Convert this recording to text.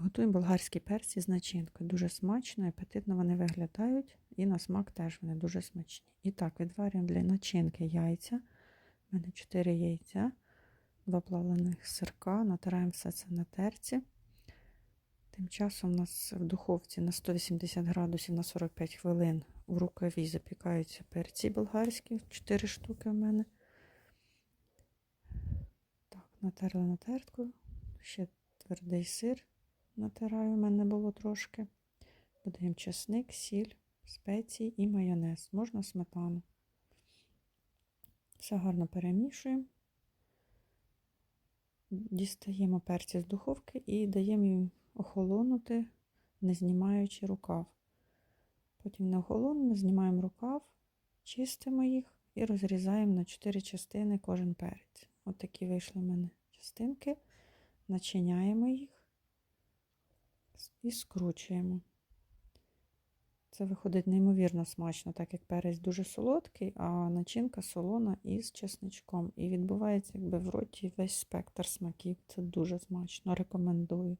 Готуємо болгарські перці з начинкою. Дуже смачно апетитно вони виглядають, і на смак теж вони дуже смачні. І так, відварюємо для начинки яйця. У мене 4 яйця, два плавлених сирка, натираємо все це на терці. Тим часом у нас в духовці на 180 градусів на 45 хвилин в рукаві запікаються перці болгарські, 4 штуки в мене. Так, натерли на тертку. Ще твердий сир натираю, в мене було трошки. Додаємо чесник, сіль, спеції і майонез. Можна сметану. Все гарно перемішуємо. Дістаємо перці з духовки і даємо їм охолонути, не знімаючи рукав. Потім не охолонули, знімаємо рукав, чистимо їх і розрізаємо на 4 частини кожен перець. От вийшли в мене частинки. Начиняємо їх і скручуємо. Це виходить неймовірно смачно, так як перець дуже солодкий, а начинка солона із чесничком. І відбувається якби в роті весь спектр смаків. Це дуже смачно. Рекомендую.